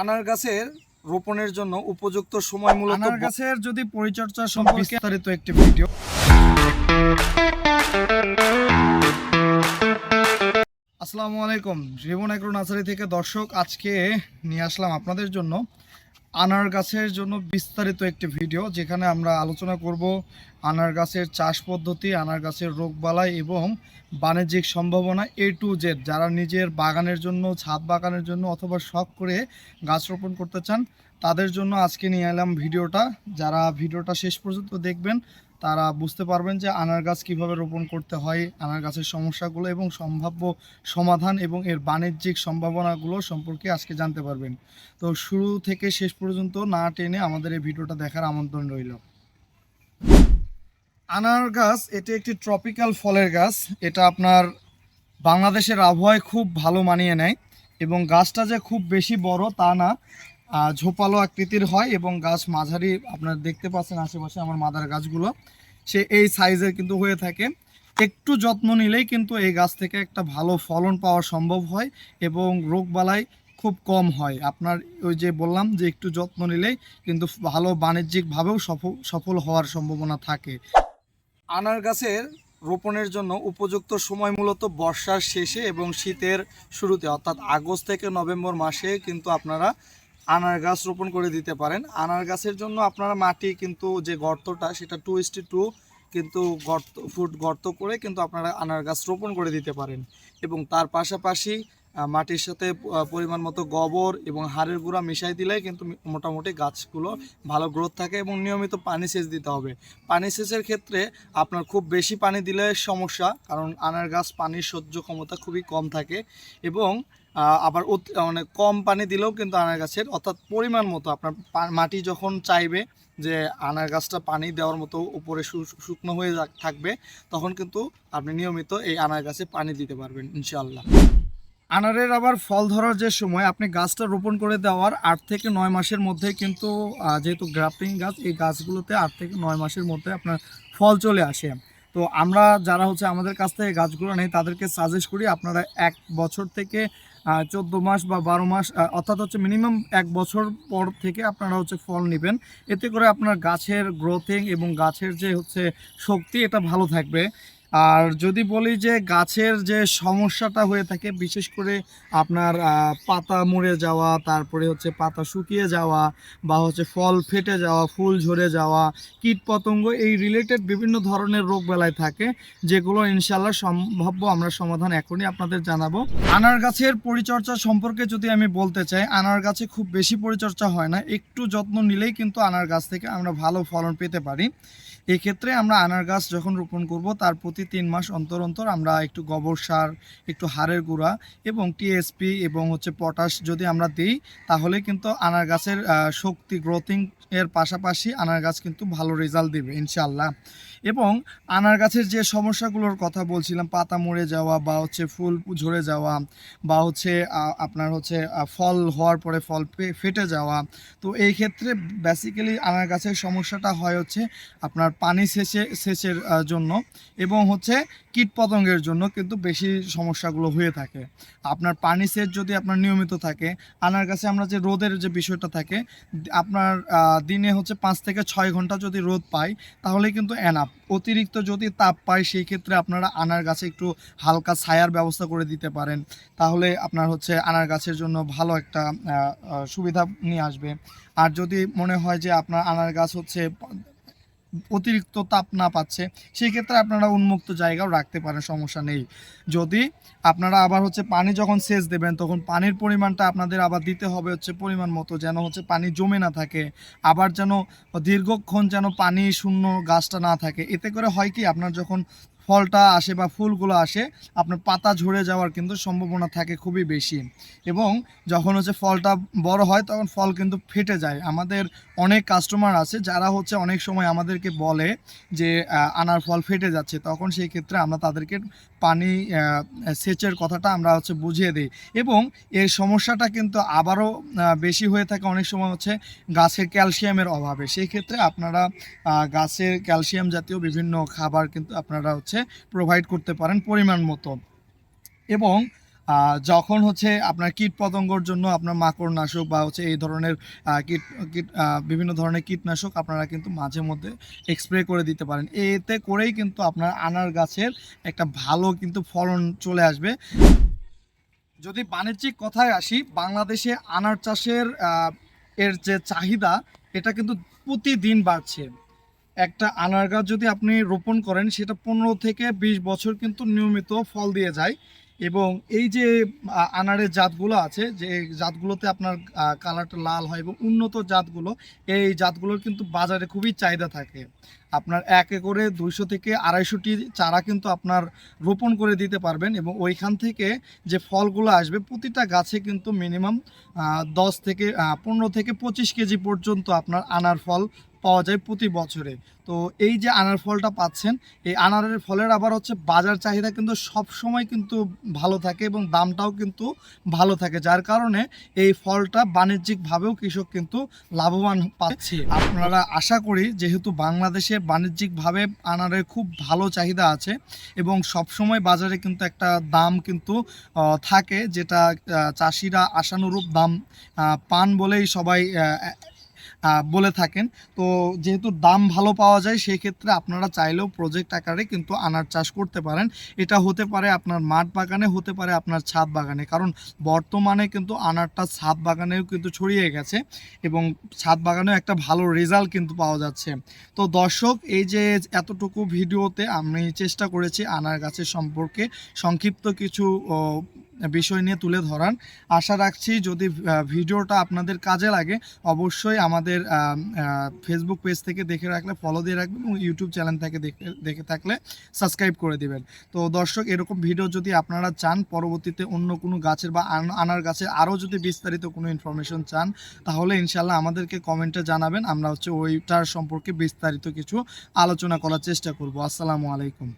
আনার গাছের রোপণের জন্য উপযুক্ত সময় মূলত আনার গাছের যদি পরিচর্যা সম্পর্কে বিস্তারিত একটি ভিডিও। আসসালামু আলাইকুম জীবন এগ্রো নার্সারি থেকে দর্শক আজকে নিয়ে আসলাম আপনাদের জন্য। আনার গাছের জন্য বিস্তারিত একটি ভিডিও যেখানে আমরা আলোচনা করব আনার গাছের চাষ পদ্ধতি, আনার গাছের রোগবালাই এবং বাণিজ্যিক সম্ভাবনা এ টু জেড যারা নিজের বাগানের জন্য, ছাদ বাগানের জন্য অথবা শখ করে গাছ রোপণ করতে চান, তাদের জন্য আজকে নিয়ে এলাম ভিডিওটা। যারা ভিডিওটা শেষ পর্যন্ত দেখবেন তারা বুঝতে পারবেন যে আনার গাছ কীভাবে রোপণ করতে হয়, আনার গাছের সমস্যাগুলো এবং সম্ভাব্য সমাধান এবং এর বাণিজ্যিক সম্ভাবনাগুলো সম্পর্কে আজকে জানতে পারবেন। তো শুরু থেকে শেষ পর্যন্ত না টেনে আমাদের এই ভিডিওটা দেখার আমন্ত্রণ রইল। আনার গাছ, এটি একটি ট্রপিক্যাল ফলের গাছ। এটা আপনার বাংলাদেশের আবহাওয়ায় খুব ভালো মানিয়ে নেয় এবং গাছটা যে খুব বেশি বড় তা না। ঝোপালো আকৃতির হয় এবং গাছ মাঝারি আপনার দেখতে পাচ্ছেন আশেপাশে আমার মাদার গাছগুলো। সে এই সাইজের কিন্তু হয়ে থাকে। একটু যত্ন নিলেই কিন্তু এই গাছ থেকে একটা ভালো ফলন পাওয়া সম্ভব হয় এবং রোগবালাই খুব কম হয়। আপনার ওই যে বললাম যে একটু যত্ন নিলেই কিন্তু ভালো বাণিজ্যিকভাবেও সফল সফল হওয়ার সম্ভাবনা থাকে। আনার গাছের রোপণের জন্য উপযুক্ত সময় মূলত বর্ষার শেষে এবং শীতের শুরুতে, অর্থাৎ আগস্ট থেকে নভেম্বর মাসে কিন্তু আপনারা আনার গাছ রোপণ করে দিতে পারেন। আনার গাছের জন্য আপনারা মাটি কিন্তু যে গর্তটা, সেটা টু ইস্টি টু কিন্তু গর্ত, ফুট গর্ত করে কিন্তু আপনারা আনার গাছ রোপণ করে দিতে পারেন। এবং তার পাশাপাশি মাটির সাথে পরিমাণ মতো গোবর এবং হাড়ের গুঁড়া মিশাই দিলে কিন্তু মোটামুটি গাছগুলো ভালো গ্রোথ থাকে এবং নিয়মিত পানি সেচ দিতে হবে। পানি সেচের ক্ষেত্রে আপনার খুব বেশি পানি দিলে সমস্যা, কারণ আনার গাছ পানির সহ্য ক্ষমতা খুবই কম থাকে। এবং আবার মানে কম পানি দিলেও কিন্তু আনার গাছের অর্থাৎ পরিমাণ মতো আপনার মাটি যখন চাইবে যে আনার গাছটা পানি দেওয়ার মতো উপরে শুকনো হয়ে থাকবে, তখন কিন্তু আপনি নিয়মিত এই আনার গাছে পানি দিতে পারবেন, ইনশাআল্লাহ। আনারের আবার ফল ধরার যে সময়, আপনি গাছটা রোপণ করে দেওয়ার আট থেকে নয় মাসের মধ্যে কিন্তু যেহেতু গ্রাফটিং গাছ, এই গাছগুলোতে আট থেকে নয় মাসের মধ্যে আপনার ফল চলে আসে। তো আমরা যারা হচ্ছে আমাদের কাছ থেকে গাছগুলো নেই, তাদেরকে সাজেস্ট করি আপনারা এক বছর থেকে চোদ্দ মাস বা বারো মাস অর্থাৎ হচ্ছে মিনিমাম এক বছর পর থেকে আপনারা হচ্ছে ফল নেবেন। এতে করে আপনার গাছের গ্রোথিং এবং গাছের যে হচ্ছে শক্তি, এটা ভালো থাকবে। আর যদি বলি যে গাছের যে সমস্যাটা হয়ে থাকে, বিশেষ করে আপনার পাতা মরে যাওয়া, তারপরে হচ্ছে পাতা শুকিয়ে যাওয়া বা হচ্ছে ফল ফেটে যাওয়া, ফুল ঝরে যাওয়া কীট পতঙ্গ এই রিলেটেড বিভিন্ন ধরনের রোগ বেলায় থাকে, যেগুলো ইনশাল্লাহ সম্ভাব্য আমরা সমাধান এখনই আপনাদের জানাব। আনার গাছের পরিচর্যা সম্পর্কে যদি আমি বলতে চাই, আনার গাছে খুব বেশি পরিচর্যা হয় না, একটু যত্ন নিলেই কিন্তু আনার গাছ থেকে আমরা ভালো ফলন পেতে পারি। এক্ষেত্রে আমরা আনার গাছ যখন রোপণ করব, তার প্রতি তিন মাস অন্তর অন্তর আমরা একটু গোবর সার, একটু হাড়ের গুঁড়া এবং টিএসপি এবং হচ্ছে পটাশ যদি আমরা দিই, তাহলে কিন্তু আনার গাছের শক্তি গ্রোথিং এর পাশাপাশি আনার গাছ কিন্তু ভালো রেজাল্ট দেবে ইনশাল্লাহ এবং আনার গাছের যে সমস্যাগুলোর কথা বলছিলাম, পাতা মরে যাওয়া বা হচ্ছে ফুল ঝরে যাওয়া বা হচ্ছে আপনার হচ্ছে ফল হওয়ার পরে ফল ফেটে যাওয়া, তো এই ক্ষেত্রে বেসিক্যালি আনার গাছের সমস্যাটা হয় হচ্ছে আপনার পানি সেচে, সেচের জন্য এবং হচ্ছে কীট পতঙ্গের জন্য কিন্তু বেশি সমস্যাগুলো হয়ে থাকে। আপনার পানি সেচ যদি আপনার নিয়মিত থাকে, আনার গাছে আমরা যে রোদের যে বিষয়টা থাকে, আপনার দিনে হচ্ছে পাঁচ থেকে ছয় ঘণ্টা যদি রোদ পাই, তাহলে কিন্তু এনাফ অতিরিক্ত যদি তাপ পাই, সেই ক্ষেত্রে আপনারা আনার গাছে একটু হালকা ছায়ার ব্যবস্থা করে দিতে পারেন। তাহলে আপনার হচ্ছে আনার গাছের জন্য ভালো একটা সুবিধা নিয়ে আসবে। আর যদি মনে হয় যে আপনার আনার গাছ হচ্ছে অতিরিক্ত তাপ না পাচ্ছে, সেই ক্ষেত্রে আপনারা উন্মুক্ত জায়গাও রাখতে পারেন, সমস্যা নেই। যদি আপনারা আবার হচ্ছে পানি যখন সেচ দেবেন, তখন পানির পরিমাণটা আপনাদের আবার দিতে হবে হচ্ছে পরিমাণ মতো, যেন হচ্ছে পানি জমে না থাকে, আবার যেন দীর্ঘক্ষণ যেন পানি শূন্য গাছটা না থাকে। এতে করে হয় কি, আপনার যখন ফলটা আসে বা ফুলগুলো আসে, আপনার পাতা ঝরে যাওয়ার কিন্তু সম্ভাবনা থাকে খুবই বেশি। এবং যখন হচ্ছে ফলটা বড় হয়, তখন ফল কিন্তু ফেটে যায়। আমাদের অনেক কাস্টমার আছে, যারা হচ্ছে অনেক সময় আমাদেরকে বলে যে আনার ফল ফেটে যাচ্ছে। তখন সেই ক্ষেত্রে আমরা তাদেরকে পানি সেচের কথাটা আমরা হচ্ছে বুঝিয়ে দিই। এবং এই সমস্যাটা কিন্তু আবারও বেশি হয়ে থাকে অনেক সময় হচ্ছে গাছের ক্যালসিয়ামের অভাবে। সেই ক্ষেত্রে আপনারা গাছের ক্যালসিয়াম জাতীয় বিভিন্ন খাবার কিন্তু আপনারা হচ্ছে প্রোভাইড করতে পারেন পরিমাণ মতো। এবং যখন হচ্ছে আপনার কীট পতঙ্গর জন্য আপনার মাকড়নাশক বা হচ্ছে এই ধরনের কীট কীট বিভিন্ন ধরনের কীটনাশক আপনারা কিন্তু মাঝে মধ্যে স্প্রে করে দিতে পারেন। এতে করেই কিন্তু আপনার আনার গাছের একটা ভালো কিন্তু ফলন চলে আসবে। যদি বাণিজ্যিক কথায় আসি, বাংলাদেশে আনার চাষের এর যে চাহিদা, এটা কিন্তু প্রতিদিন বাড়ছে। একটা আনার গাছ যদি আপনি রোপণ করেন, সেটা পনেরো থেকে বিশ বছর কিন্তু নিয়মিত ফল দিয়ে যায়। এবং এই যে আনারের জাতগুলো আছে, যে জাতগুলোতে আপনার কালারটা লাল হয় এবং উন্নত জাতগুলো, এই জাতগুলোর কিন্তু বাজারে খুবই চাহিদা থাকে। আপনার এক একরে দুইশো থেকে আড়াইশোটি চারা কিন্তু আপনার রোপণ করে দিতে পারবেন এবং ওইখান থেকে যে ফলগুলো আসবে, প্রতিটা গাছে কিন্তু মিনিমাম দশ থেকে পনেরো থেকে পঁচিশ কেজি পর্যন্ত আপনার আনার ফল পাওয়া যায় প্রতি বছরে। তো এই যে আনার ফলটা পাচ্ছেন, এই আনারের ফলের আবার হচ্ছে বাজার চাহিদা কিন্তু সব সময় কিন্তু ভালো থাকে এবং দামটাও কিন্তু ভালো থাকে, যার কারণে এই ফলটা বাণিজ্যিকভাবেও কৃষক কিন্তু লাভবান পাচ্ছে। আপনারা আশা করি যেহেতু বাংলাদেশে বাণিজ্যিকভাবে আনারের খুব ভালো চাহিদা আছে এবং সব সময় বাজারে কিন্তু একটা দাম কিন্তু থাকে যেটা চাষিরা আশানুরূপ দাম পান বলেই সবাই বলে থাকেন। তো যেহেতু দাম ভালো পাওয়া যায় সেই ক্ষেত্রে আপনারা চাইলেও প্রজেক্ট আকারে কিন্তু আনার চাষ করতে পারেন। এটা হতে পারে আপনার মাঠ বাগানে, হতে পারে আপনার ছাদ বাগানে। কারণ বর্তমানে কিন্তু আনারটা ছাদ বাগানেও কিন্তু ছড়িয়ে গেছে এবং ছাদ বাগানেও একটা ভালো রেজাল্ট কিন্তু পাওয়া যাচ্ছে। তো দর্শক, এই যে এতটুকু ভিডিওতে আমি চেষ্টা করেছি আনার গাছের সম্পর্কে। সংক্ষিপ্ত কিছু বিষয় নিয়ে তুলে ধরান আশা রাখছি যদি ভিডিওটা আপনাদের কাজে লাগে, অবশ্যই আমাদের ফেসবুক পেজ থেকে দেখে রাখলে ফলো দিয়ে রাখবেন এবং ইউটিউব চ্যানেল থেকে দেখে দেখে থাকলে সাবস্ক্রাইব করে দিবেন। তো দর্শক, এরকম ভিডিও যদি আপনারা চান, পরবর্তীতে অন্য কোনো গাছের বা আন- আনার গাছের আরও যদি বিস্তারিত কোনো ইনফরমেশন চান, তাহলে ইনশাল্লাহ আমাদেরকে কমেন্টে জানাবেন। আমরা হচ্ছে ওইটার সম্পর্কে বিস্তারিত কিছু আলোচনা করার চেষ্টা করব। আসসালামু আলাইকুম।